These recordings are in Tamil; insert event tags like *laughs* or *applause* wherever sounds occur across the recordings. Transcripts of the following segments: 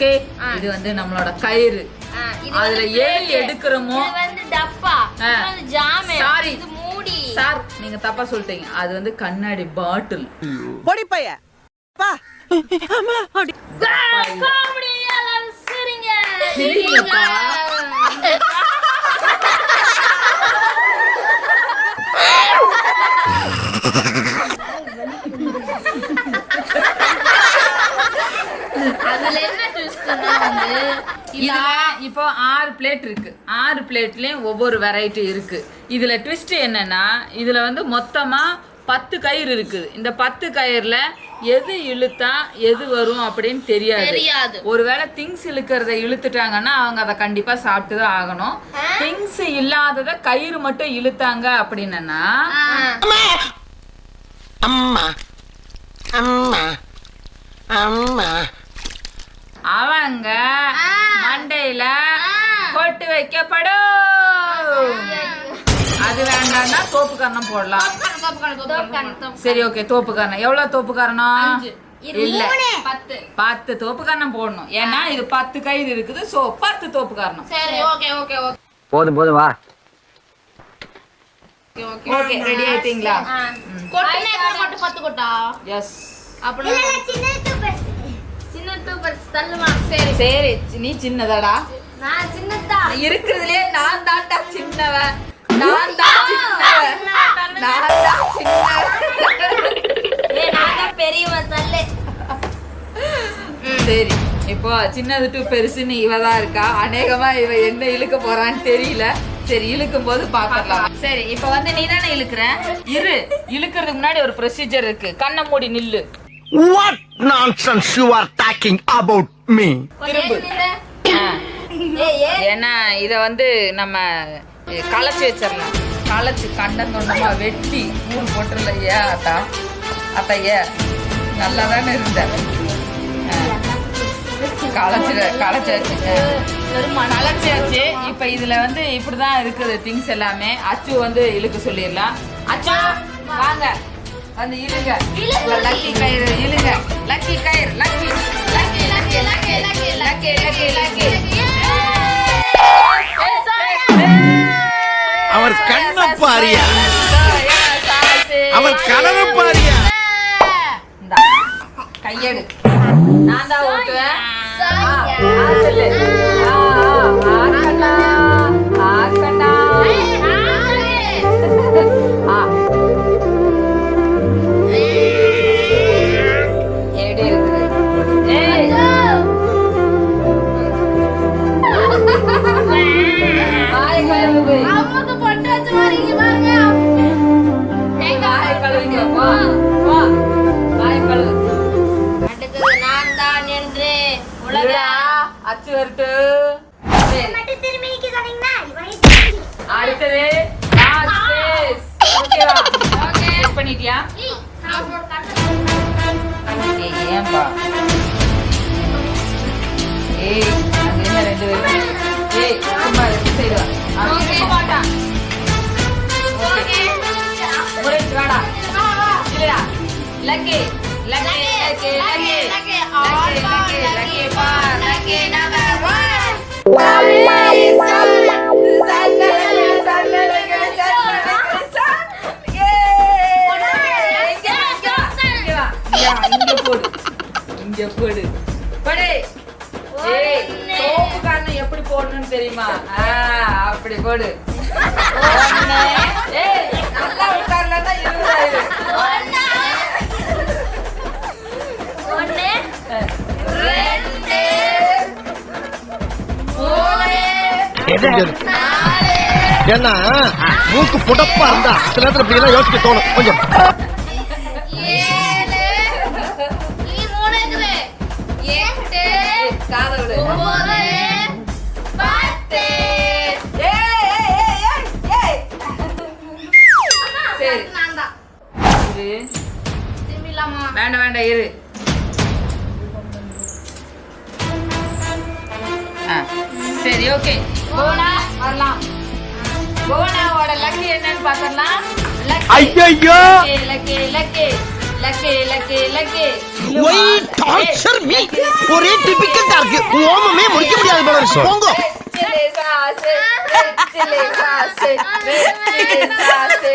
ஓகே. இது வந்து நம்மளோட கயிறு. அதுல plate. எடுக்கிறோமோ? இது வந்து டப்பா. ஆ. இது வந்து ஜாமே. Sorry. இது மூடி. சார் நீங்க தப்பா சொல்லிட்டீங்க. அது வந்து கண்ணாடி பாட்டில். பொடி பைய. பா காமெடி எல்லாரும் சிரிங்க. சிரிங்கப்பா. *laughs* அதுல என்ன ட்விஸ்ட்னா வந்து இதுல இப்போ ஆறு பிளேட் இருக்கு. ஆறு பிளேட்லயும் ஒவ்வொரு வெரைட்டி இருக்கு. இதுல ட்விஸ்ட் என்னன்னா இதுல வந்து மொத்தமா பத்து கயிறு இருக்குது. இந்த பத்து கயிறுல எது இழுத்தா எது வரும் அப்படின்னு தெரியாது. தெரியாது. ஒருவேளை திங்ஸ் இழுக்கிறத இழுத்துட்டாங்கன்னா அவங்க அதை கண்டிப்பா சாப்பிட்டு தான் ஆகணும். திங்ஸ் இல்லாதத கயிறு மட்டும் இழுத்தாங்க அப்படின்னா அம்மா! அம்மா! அம்மா! அவங்க மண்டையில கொட்டு வைக்கப்படும். அது வேண்டாம்னா தோப்பு கரணம் போடலாம் சரி ஓகே தோப்பு கரணம் எவ்வளவு தோப்பு கரணம் இல்ல. பத்து. தோப்பு கரணம் போடணும். ஏன்னா இது பத்து கயிறு இருக்குது. சோ பத்து தோப்பு கரணம் சரி. ஓகே ஓகே ஓகே போதும் போதும் வா. ஓகே ரெடி ஆயிட்டீங்களா? கொட்டினே மட்டும் பத்து கொட்டா? எஸ் தள்ளுமா சரி. சரி நீ சின்னதாடா. நான் சின்னதா இருக்கிறதுலே நான் தான்டா சின்னவன். நான் தான் சின்னவன். நான் தான் சின்னவன். ஏய் நான் தான் பெரியவன் தள்ளு. சரி இப்போ சின்னது டு பெருசுன்னு இவ தான் இருக்கா? அநேகமா இவ என்ன இழுக்க போறான்னு தெரியல. சரி இழுக்கும் போது பாக்கலாம் சரி இப்போ வந்து நீ தானே இழுக்கிற? இரு இழுக்கிறதுக்கு முன்னாடி ஒரு ப்ரொசீஜர் இருக்கு. கண்ணை மூடி நில்லு. What nonsense you are talking about me திரும்பு ஏன்னா இத வந்து நம்ம களைச்சு வச்சிடலாம். களைச்சு கண்டம் தொண்டமா வெட்டி மூணு போட்டுல ஏ அத்தா. அத்தா ஏ நல்லா தானே இருந்த களைச்சு களைச்சு வச்சு களைச்சாச்சு. இப்ப இதுல வந்து இப்படிதான் இருக்குது திங்ஸ் எல்லாமே. அச்சு வந்து இழுக்க சொல்லிடலாம். அச்சா வாங்க. வந்து இழுங்க. லக்கி கயிறு இழுங்க. லக்கி கயிறு Lucky Lucky Lucky Lucky Lucky Lucky Lucky Lucky அவர் கண்ணை பாரியா? அவர் பாரியா? கையெடு. நான் தான் ஓட்டுவேன். குடிக்கிறியா ஏன்பா ஏய் அது என்ன ரெண்டு பேரும் ஏய் சும்மா ரெண்டு சைடு மாட்டான் முரேஷ் வாடா இல்லடா லக்கே லக்கே லக்கே லக்கே லக்கே லக்கே லக்கே பா லக்கே நம்பர் 1 இங்க போடு. இங்க போடு. போடு. ஏய் சோப்பு காரணம் எப்படி போடணும்னு தெரியுமா? அப்படி போடு. ஏய் நல்லா உட்கார்லன்னா இருபதாயிரம். ஒண்ணு. ரெண்டு. மூணு. நாலு. ஏன்னா மூக்கு புடப்பா இருந்தா சில நேரத்துல இப்படி எல்லாம் யோசிக்க தோணும். கொஞ்சம். இரு. திரும்பிடலாமா? வேண்டாம் வேண்டாம் இரு. ஆ, சரி ஓகே. போனா வரலாம். போனாவோட லக்கி என்னன்னு பார்த்தரலாம் லக்கி ஐயையோ! Lucky Lucky Lucky Lucky Lucky why torture me ஒரே டிபிக்கல் இருக்கு ஓமமே முடிக்க முடியாது போல இருக்கு. போங்க வெற்றிலை சாசு வெற்றிலை சாசு வெற்றிலை சாசு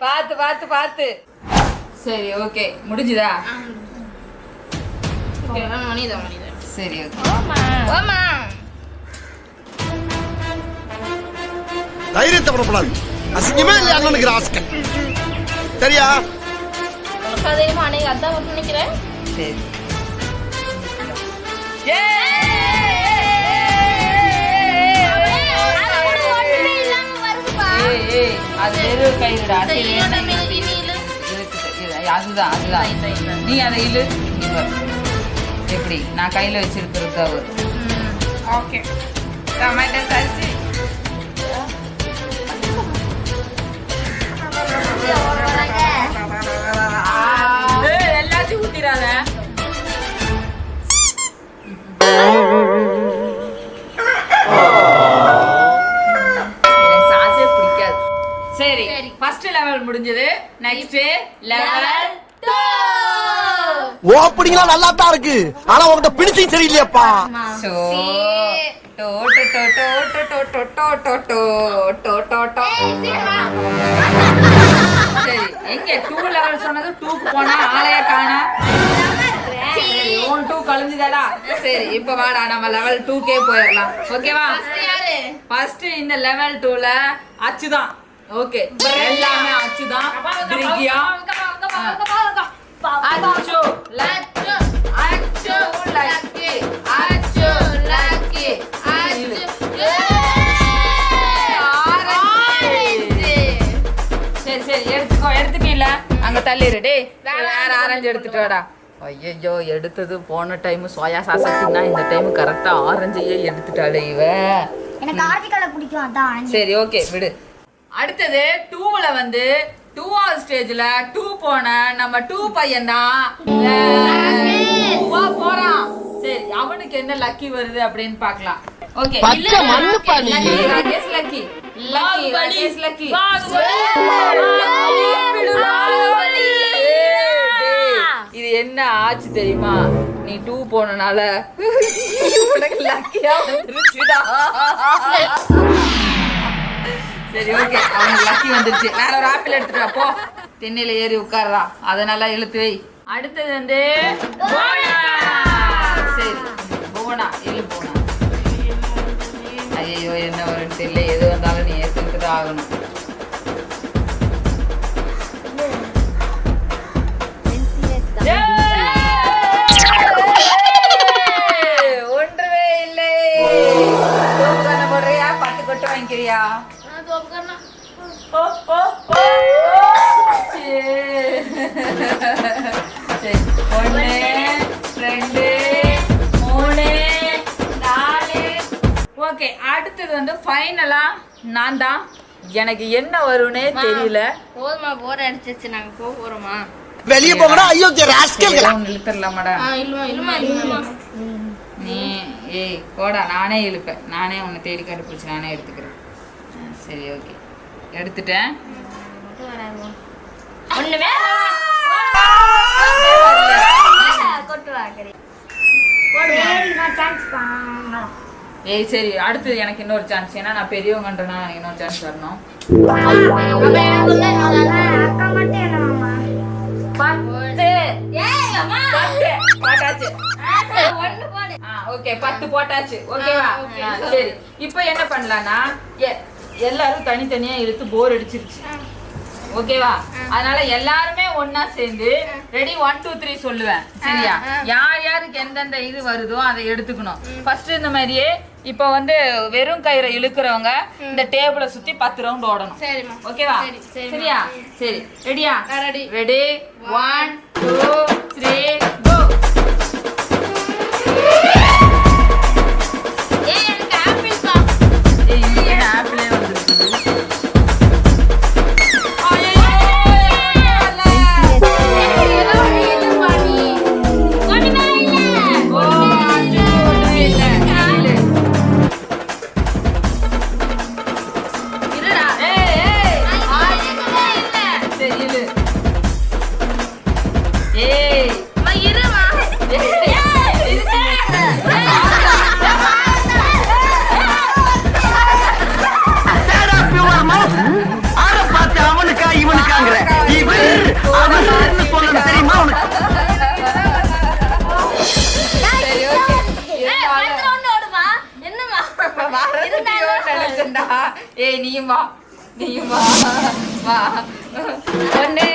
பார்த்து பார்த்து பார்த்து சரி ஓகே முடிஞ்சுதா. சரி ஓகே. தைரியத்தை படப்படாது அசிங்கமே இல்லையா அண்ணனுக்கு ஆஸ்கன் சரியா? உனக்கு அதிகமா அன்னைக்கு அதான் வந்து நினைக்கிறேன்? சரி. அது அது வெறும் கயிறுடா அதுதான் அதுதான். நீ அதை இழு. எப்படி? நான் கையில் வச்சிருக்கிறது அவர் okay. Tomato sauce next level ஓப்பனிங்லாம் நல்லா தான் இருக்கு ஆனா உங்ககிட்ட பிடிச்சும் சரியில்லையாப்பா சோ டோ டோ டோ டோ டோ டோ டோ டோ டோ டோ டோ டோ சரி எங்க டூ லெவல் சொன்னது டூக்கு போனா ஆளைய காணா உன் டூ கழிஞ்சுதாடா சரி இப்போ வாடா நம்ம லெவல் டூக்கே போயிடலாம் ஓகேவா யாரு ஃபர்ஸ்ட் இந்த லெவல் டூல அச்சுதான் ஓகே எல்லாமே அச்சு. லக்கு. அச்சு. லக்கி. அச்சு. லக்கி. அச்சு. சரி சரி. எடுத்துக்கோ. எடுத்துட்டீல அங்க தள்ளிடு டேய் வேற ஆரஞ்சு எடுத்துட்டு வாடா. ஐயோ எடுத்தது போன டைம் சோயா சாஸ் தின்னா இந்த டைம் கரெக்டா ஆரஞ்சையே எடுத்துட்டாளே இவ. எனக்கு ஆர்டிக்கலை பிடிக்கும். அதான் சரி ஓகே விடு. அடுத்தது டூல வந்து டூவாவது ஸ்டேஜ்ல டூ போன நம்ம டூ பையன் தான் போறான். சரி அவனுக்கு என்ன லக்கி வருது அப்படின்னு பார்க்கலாம். ஓகே நீ. Rakesh Lucky Lucky Rakesh Lucky இது என்ன ஆச்சு தெரியுமா? நீ டூ போனனால. *laughs* உனக்கு லக்கியா வந்துருச்சுடா. *laughs* சரி ஓகே அவனுக்கு லக்கி வந்துருச்சு. வேற ஒரு ஆப்பிள் எடுத்துட்டு போ. திண்ணையில ஏறி உட்கார்றா அதை நல்லா இழுத்து வை. அடுத்தது வந்து சரி. போனா இழு போனா. ஐயோ என்ன வரும் தெரியல எது வந்தாலும் நீ ஏற்றுக்கிட்டு தான் ஆகணும். ஏய்! ஒன்றுமே இல்லை. பத்து கொட்டு வாங்கிக்கிறியா? ஓ, ஓ, ஓ, ஓ. சே. சரி. ஒண்ணு ரெண்டு மூணு நாலு ஓகே அடுத்தது வந்து ஃபைனலா நான் தான். எனக்கு என்ன வரும்னே தெரியல. போதுமா போர் அடிச்சிச்சு நாங்க போக போறோமா வெளியே போங்கடா. ஐயோ ராஸ்கல் ஒன்று இழுத்துடலாமாடா. இல்லமா இல்லமா இல்லமா நீ ஏய் போடா. நானே இழுப்பேன். நானே உன்னை தேடி கண்டுபிடிச்சி நானே எடுத்துக்கிறேன். சரி ஓகே எடுத்துட்டேன். ஒண்ணுமே ஏய் சரி அடுத்தது எனக்கு இன்னொரு சான்ஸ் ஏன்னா நான் பெரியவங்கன்றனா இன்னொரு சான்ஸ் வரணும். ஓகே பத்து. போட்டாச்சு. ஓகேவா சரி. இப்போ என்ன பண்ணலாம்னா எல்லாரும் தனித்தனியா இழுத்து போர் அடிச்சிருச்சு. ஓகேவா அதனால எல்லாருமே ஒண்ணா சேர்ந்து ரெடி ஒன் டூ த்ரீ சொல்லுவேன். சரியா? யார் யாருக்கு எந்தெந்த இது வருதோ அதை எடுத்துக்கணும். ஃபர்ஸ்ட் இந்த மாதிரியே இப்போ வந்து வெறும் கயிறை இழுக்கிறவங்க இந்த டேபிளை சுத்தி பத்து ரவுண்ட் ஓடணும். ஓகேவா. சரியா? சரி. ரெடியா ready. Ready one two three நினைச்சா ஏய் நீயும் வா. நீயும் வா. வா. ஒண்ணு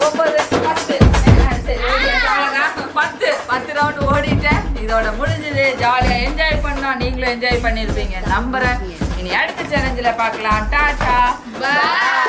ஒன்பது பத்து. ரவுண்ட் ஓடிட்டேன். இதோட முடிஞ்சது. ஜாலியா என்ஜாய் பண்ணோம் நீங்களும் என்ஜாய் பண்ணிருப்பீங்க. நம்புறேன். இனி அடுத்த சேலஞ்சில் பார்க்கலாம். டாட்டா பாய்